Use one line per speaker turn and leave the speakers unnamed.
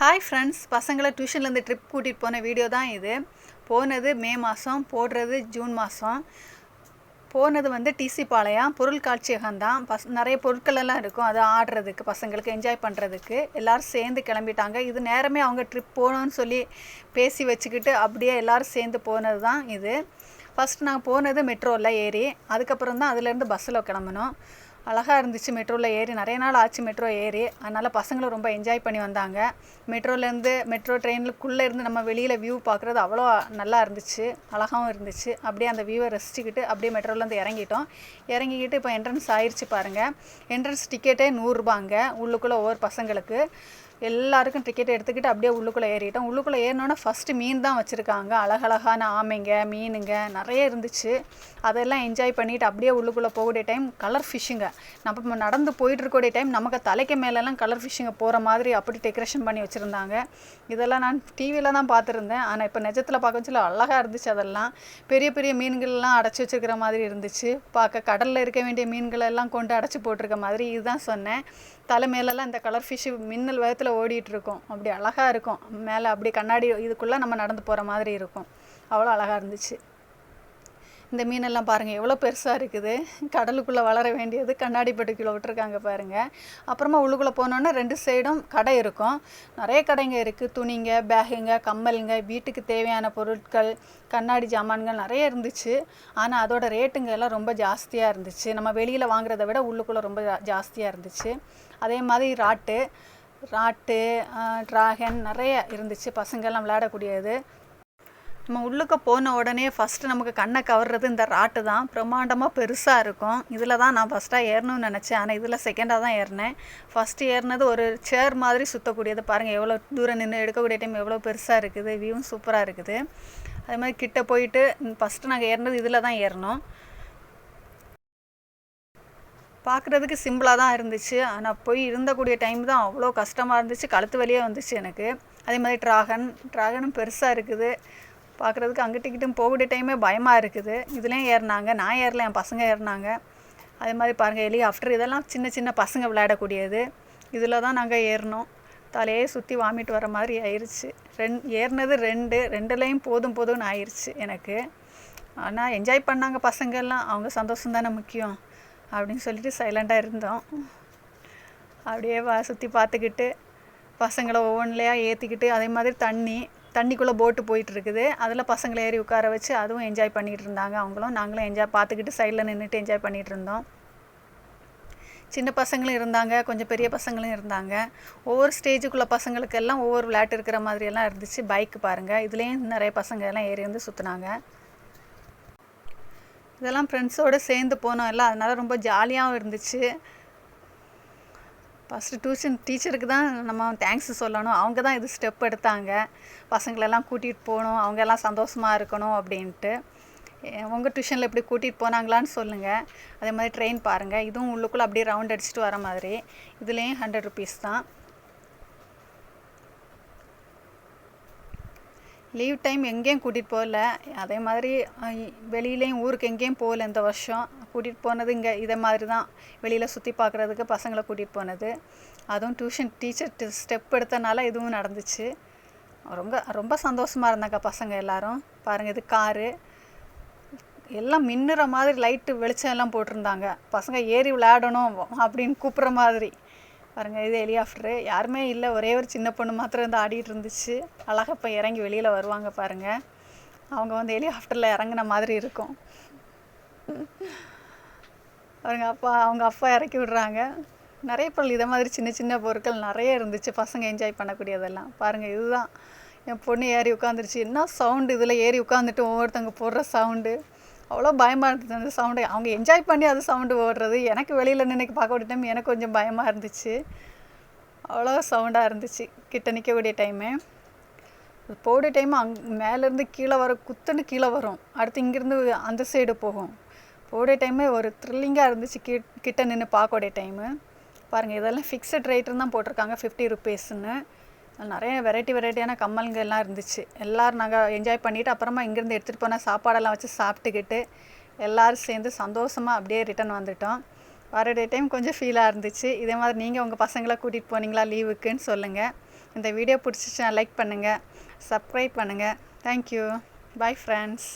Hi friends பசங்களை டியூஷன்லேருந்து trip கூட்டிகிட்டு போன வீடியோ தான் இது. போனது மே மாதம் போடுறது ஜூன் மாதம் போனது வந்து டிசி பாளையம் பொருள் காட்சியகம் தான். பஸ் நிறைய பொருட்கள் எல்லாம் இருக்கும். அது ஆடுறதுக்கு பசங்களுக்கு என்ஜாய் பண்ணுறதுக்கு எல்லோரும் சேர்ந்து கிளம்பிட்டாங்க. இது நேரமே அவங்க ட்ரிப் போகணும்னு சொல்லி பேசி வச்சுக்கிட்டு அப்படியே எல்லோரும் சேர்ந்து போனது தான் இது. ஃபஸ்ட் நாங்கள் போனது மெட்ரோவில் ஏறி அதுக்கப்புறம் தான் அதுலேருந்து பஸ்ஸில் கிளம்பணும். அழகாக இருந்துச்சு மெட்ரோவில் ஏறி. நிறைய நாள் ஆச்சு மெட்ரோ ஏறி. அதனால் பசங்களும் ரொம்ப என்ஜாய் பண்ணி வந்தாங்க. மெட்ரோலேருந்து மெட்ரோ ட்ரெயினுக்குள்ளே இருந்து நம்ம வெளியில் வியூ பார்க்குறது அவ்வளோ நல்லா இருந்துச்சு. அழகாகவும் இருந்துச்சு. அப்படியே அந்த வியூவை ரசிச்சுக்கிட்டு அப்படியே மெட்ரோலேருந்து இறங்கிட்டோம். இறங்கிக்கிட்டு இப்போ என்ட்ரன்ஸ் ஆயிடுச்சு பாருங்கள் என்ட்ரன்ஸ் டிக்கெட்டே நூறுரூபாங்க உள்ளுக்குள்ளே ஒவ்வொரு பசங்களுக்கு. எல்லாருக்கும் டிக்கெட் எடுத்துக்கிட்டு அப்படியே உள்ளுக்குள்ளே ஏறிட்டோம். உள்ளுக்குள்ளே ஏறினோன்னே ஃபஸ்ட்டு மீன் தான் வச்சுருக்காங்க. அழகழகான ஆமைங்க மீனுங்க நிறைய இருந்துச்சு. அதெல்லாம் என்ஜாய் பண்ணிவிட்டு அப்படியே உள்ளுக்குள்ளே போகக்கூடிய டைம் கலர் ஃபிஷ்ஷுங்க நம்ம நடந்து போயிட்டு இருக்கக்கூடிய டைம் நமக்கு தலைக்கு மேலெல்லாம் கலர் ஃபிஷ்ஷுங்க போகிற மாதிரி அப்படி டெக்கரேஷன் பண்ணி வச்சுருந்தாங்க. இதெல்லாம் நான் டிவியில் தான் பார்த்துருந்தேன். ஆனால் இப்போ நிஜத்தில் பார்க்க சொல்ல அழகாக இருந்துச்சு அதெல்லாம். பெரிய பெரிய மீன்கள்லாம் அடைச்சி வச்சுருக்கிற மாதிரி இருந்துச்சு. பார்க்க கடலில் இருக்க வேண்டிய மீன்களெல்லாம் கொண்டு அடைச்சி போட்டிருக்க மாதிரி இதுதான் சொன்னேன். தலை மேலெல்லாம் இந்த கலர் ஃபிஷ்ஷு மின்னல் வேகத்தில் ஓடிட்டு இருக்கும் அப்படி அழகாக இருக்கும். மேலே அப்படி கண்ணாடி இதுக்குள்ளே நம்ம நடந்து போகிற மாதிரி இருக்கும். அவ்வளோ அழகாக இருந்துச்சு. இந்த மீனெல்லாம் பாருங்கள் எவ்வளோ பெருசாக இருக்குது. கடலுக்குள்ளே வளர வேண்டியது கண்ணாடி பெட்டிக்குள்ளே விட்டுருக்காங்க பாருங்கள் அப்புறமா உள்ளுக்குள்ளே போனோன்னே ரெண்டு சைடும் கடை இருக்கும். நிறைய கடைங்க இருக்குது துணிங்க பேகுங்க கம்மலுங்க வீட்டுக்கு தேவையான பொருட்கள் கண்ணாடி ஜாமான்கள் நிறைய இருந்துச்சு. ஆனால் அதோட ரேட்டுங்க எல்லாம் ரொம்ப ஜாஸ்தியாக இருந்துச்சு. நம்ம வெளியில் வாங்குறத விட உள்ளுக்குள்ளே ரொம்ப ஜாஸ்தியாக இருந்துச்சு. அதே மாதிரி ராட்டு. ராட்டு ட்ராகன் நிறைய இருந்துச்சு. பசங்கள்லாம் விளையாடக்கூடியது. நம்ம உள்ளுக்க போன உடனே ஃபஸ்ட்டு நமக்கு கண்ணை கவர்றது இந்த ராட்டு தான். பிரம்மாண்டமாக பெருசாக இருக்கும். இதில் தான் நான் ஃபஸ்ட்டாக ஏறணும்னு நினச்சேன். ஆனால் இதில் செகண்டாக தான் ஏறினேன். ஃபஸ்ட்டு ஏறினது ஒரு சேர் மாதிரி சுற்றக்கூடியது பாருங்கள் எவ்வளோ தூரம் நின்று எடுக்கக்கூடிய டைம் எவ்வளோ பெருசாக இருக்குது. வியூவும் சூப்பராக இருக்குது. அது மாதிரி கிட்ட போயிட்டு ஃபஸ்ட்டு நாங்கள் ஏறினது இதில் தான் ஏறினோம் பார்க்குறதுக்கு சிம்பிளாக தான் இருந்துச்சு. ஆனால் போய் இருந்தக்கூடிய டைம் தான் அவ்வளோ கஷ்டமாக இருந்துச்சு. கழுத்து வழியே வந்துச்சு எனக்கு. அதே மாதிரி ட்ராகன் ட்ராகனும் பெருசாக இருக்குது. பார்க்குறதுக்கு அங்கிட்டு இங்கிட்டும் போகக்கூடிய டைமே பயமாக இருக்குது. இதுலேயும் ஏறினாங்க நான் ஏறல என் பசங்க ஏறினாங்க. அதே மாதிரி பாருங்கள் எலி ஆஃப்டர் இதெல்லாம் சின்ன சின்ன பசங்க விளையாடக்கூடியது. இதில் தான் நாங்கள் ஏறினோம். தலையே சுற்றி வாமிட்டு வர மாதிரி ஆயிடுச்சு ரெண் ஏறினது ரெண்டு ரெண்டுலேயும் போதும் போதும்னு ஆயிடுச்சு எனக்கு. ஆனால் என்ஜாய் பண்ணாங்க பசங்கள்லாம். அவங்க சந்தோஷம் தானே முக்கியம். அப்படின்னு சொல்லிட்டு சைலண்ட்டாக இருந்தோம். அப்படியே வா சுற்றி பார்த்துக்கிட்டு பசங்களை ஒவ்வொன்றிலையா ஏற்றிக்கிட்டு அதே மாதிரி தண்ணி தண்ணிக்குள்ளே போட்டு போயிட்டுருக்குது அதில் பசங்களை ஏறி உட்கார வச்சு அதுவும் என்ஜாய் பண்ணிகிட்டு இருந்தாங்க அவங்களும். நாங்களும் என்ஜாய் பார்த்துக்கிட்டு சைடில் நின்றுட்டு என்ஜாய் பண்ணிகிட்டு இருந்தோம். சின்ன பசங்களும் இருந்தாங்க கொஞ்சம் பெரிய பசங்களும் இருந்தாங்க. ஒவ்வொரு ஸ்டேஜுக்குள்ளே பசங்களுக்கெல்லாம் ஒவ்வொரு விளையாட்டு இருக்கிற மாதிரியெல்லாம் இருந்துச்சு. பைக்கு பாருங்கள் இதுலேயும் நிறைய பசங்க எல்லாம் ஏறி வந்து சுற்றுனாங்க இதெல்லாம் ஃப்ரெண்ட்ஸோடு சேர்ந்து போனோம். எல்லாம் அதனால் ரொம்ப ஜாலியாகவும் இருந்துச்சு. ஃபஸ்ட்டு டியூஷன் டீச்சருக்கு தான் நம்ம தேங்க்ஸ் சொல்லணும். அவங்க தான் இது ஸ்டெப் எடுத்தாங்க. பசங்களெல்லாம் கூட்டிகிட்டு போகணும். அவங்க எல்லாம் சந்தோஷமாக இருக்கணும் அப்படின்ட்டு. உங்கள் டியூஷனில் எப்படி கூட்டிகிட்டு போனாங்களான்னு சொல்லுங்கள் அதே மாதிரி ட்ரெயின் பாருங்கள் இதுவும் உள்ளுக்குள்ளே அப்படியே ரவுண்ட் அடிச்சுட்டு வர மாதிரி. இதுலேயும் ஹண்ட்ரட் ருபீஸ் தான். லீவ் டைம் எங்கேயும் கூட்டிகிட்டு போகல. அதே மாதிரி வெளியிலையும் ஊருக்கு எங்கேயும் போகல இந்த வருஷம். கூட்டிகிட்டு போனது இங்கே இதை மாதிரி தான் வெளியில் சுற்றி பார்க்குறதுக்கு பசங்களை கூட்டிகிட்டு போனது. அதுவும் டியூஷன் டீச்சர் ஸ்டெப் எடுத்தனால இதுவும் நடந்துச்சு. ரொம்ப ரொம்ப சந்தோஷமாக இருந்தாங்க பசங்க எல்லோரும். பாருங்கள் இது காரு. எல்லாம் மின்னுற மாதிரி லைட்டு வெளிச்சம் எல்லாம் போட்டிருந்தாங்க. பசங்க ஏறி விளையாடணும் அப்படின்னு கூப்பிட்ற மாதிரி. பாருங்கள் இது ஹெலிகாப்டரு. யாருமே இல்லை ஒரே ஒரு சின்ன பொண்ணு மாத்திரம் வந்து ஆடிட்டு இருந்துச்சு. அழகாக இப்போ இறங்கி வெளியில் வருவாங்க பாருங்கள் அவங்க வந்து ஹெலிகாப்டரில் இறங்கின மாதிரி இருக்கும். அவங்க அப்பா அவங்க அப்பா இறக்கி விடுறாங்க. நிறைய பொருள் இதை மாதிரி சின்ன சின்ன பொருட்கள் நிறைய இருந்துச்சு. பசங்க என்ஜாய் பண்ணக்கூடியதெல்லாம். பாருங்கள் இதுதான். என் பொண்ணு ஏறி உட்காந்துருச்சு என்ன சவுண்டு இதில் ஏறி உட்காந்துட்டு ஒவ்வொருத்தவங்க போடுற சவுண்டு அவ்வளோ பயமாக இருந்தது அந்த சவுண்டு அவங்க என்ஜாய் பண்ணி அது சவுண்டு ஓடுறது. எனக்கு வெளியில் நினைக்க பார்க்கக்கூடிய டைம் எனக்கு கொஞ்சம் பயமாக இருந்துச்சு. அவ்வளோ சவுண்டாக இருந்துச்சு. கிட்ட நிற்கக்கூடிய டைமு போடிய டைம் அங் மேலேருந்து கீழே வர குத்துன்னு கீழே வரும். அடுத்து இங்கேருந்து அந்த சைடு போகும். போடிய டைமே ஒரு த்ரில்லிங்காக இருந்துச்சு. கி கிட்ட நின்று பார்க்கக்கூடிய டைமு பாருங்கள் இதெல்லாம் ஃபிக்ஸட் ரேட்டுன்னு தான் போட்டிருக்காங்க. ஃபிஃப்டி ருபீஸ்ன்னு நிறைய வெரைட்டி வெரைட்டியான கம்மலுங்க எல்லாம் இருந்துச்சு. எல்லோரும் நாங்கள் என்ஜாய் பண்ணிவிட்டு அப்புறமா இங்கேருந்து எடுத்துகிட்டு போனால் சாப்பாடெல்லாம் வச்சு சாப்பிட்டுக்கிட்டு எல்லோரும் சேர்ந்து சந்தோஷமாக அப்படியே ரிட்டன் வந்துட்டோம். வரடைய டைம் கொஞ்சம் ஃபீலாக இருந்துச்சு. இதே மாதிரி நீங்கள் உங்கள் பசங்களை கூட்டிகிட்டு போனீங்களா லீவுக்குன்னு சொல்லுங்கள் இந்த வீடியோ பிடிச்சிச்சுன்னா லைக் பண்ணுங்கள் சப்ஸ்கிரைப் பண்ணுங்கள் தேங்க்யூ பாய் ஃப்ரெண்ட்ஸ்